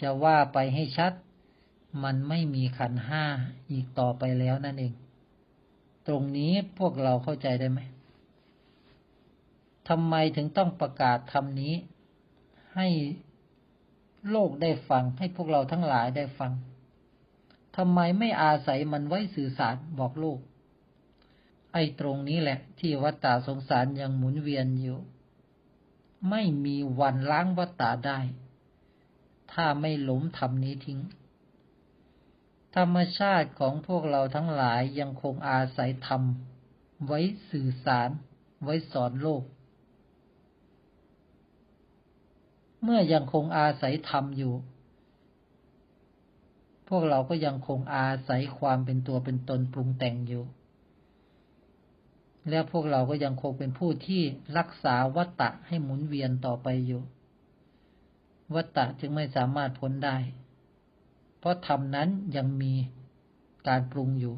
จะว่าไปให้ชัด มันไม่มีขันห้าอีกต่อไปแล้วนั่นเอง ตรงนี้พวกเราเข้าใจได้ไหมทำไมถึงต้องประกาศคำนี้ ให้โลกได้ฟัง ให้พวกเราทั้งหลายได้ฟังทำไมไม่อาศัยมันไว้สื่อสารบอกโลก ไอ้ตรงนี้แหละ ที่วัฏฏะสงสารยังหมุนเวียนอยู่ ไม่มีวันล้างวัฏฏะได้ ถ้าไม่หลมทำนี้ทิ้ง ธรรมชาติของพวกเราทั้งหลายยังคงอาศัยธรรม ไว้สื่อสาร ไว้สอนโลก เมื่อยังคงอาศัยธรรมอยู่ พวกเราก็ยังคงอาศัยความเป็นตัวเป็นตนปรุงแต่งอยู่และพวกเราก็ยังคงเป็นผู้ที่รักษาวัตตะให้หมุนเวียนต่อไปอยู่ วัตตะจึงไม่สามารถพ้นได้ เพราะธรรมนั้นยังมีการปรุงอยู่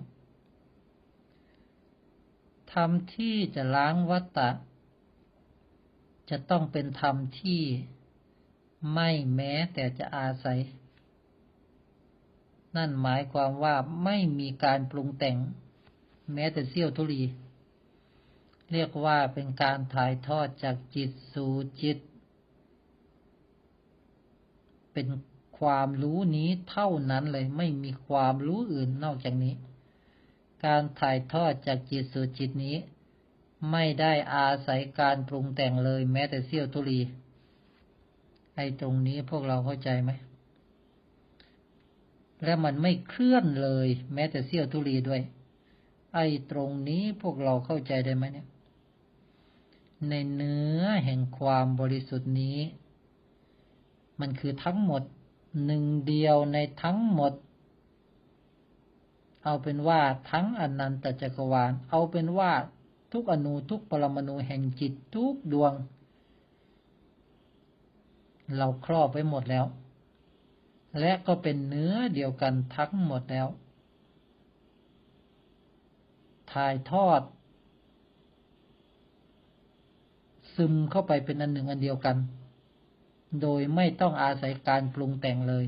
ธรรมที่จะล้างวัตตะ จะต้องเป็นธรรมที่ไม่แม้แต่จะอาศัย นั่นหมายความว่าไม่มีการปรุงแต่ง แม้แต่เสี้ยวทุลี เรียกว่าเป็นการถ่ายทอดจากจิตสู่จิต เป็นความรู้นี้เท่านั้นเลยไม่มีความรู้อื่นนอกจากนี้ การถ่ายทอดจากจิตสู่จิตนี้ ไม่ได้อาศัยการปรุงแต่งเลยแม้แต่เสี้ยวทุลี ไอ้ตรงนี้พวกเราเข้าใจไหม และมันไม่เคลื่อนเลย แม้แต่เสี้ยวทุลีด้วย ไอ้ตรงนี้พวกเราเข้าใจได้ไหมเนี่ย ในเนื้อแห่งความบริสุทธิ์นี้ มันคือทั้งหมดหนึ่งเดียวในทั้งหมด เอาเป็นว่าทั้งอนันตจักรวาล เอาเป็นว่าทุกอนูทุกปรมาณูแห่งจิตทุกดวง เราครอบไว้หมดแล้ว และก็เป็นเนื้อเดียวกันทั้งหมดแล้ว ถ่ายทอด ซึมเข้าไปเป็นอันหนึ่งอันเดียวกัน โดยไม่ต้องอาศัยการปรุงแต่งเลย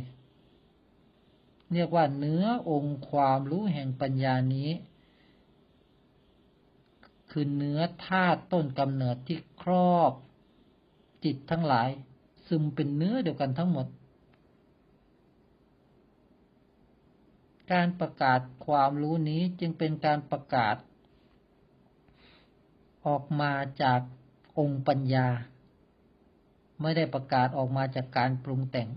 เรียกว่าเนื้อองค์ความรู้แห่งปัญญานี้ คือเนื้อธาตุต้นกำเนิดที่ครอบจิตทั้งหลาย ซึมเป็นเนื้อเดียวกันทั้งหมด การประกาศความรู้นี้จึงเป็นการประกาศ ออกมาจากองค์ปัญญา ไม่ได้ประกาศออกมาจากการปรุงแต่ง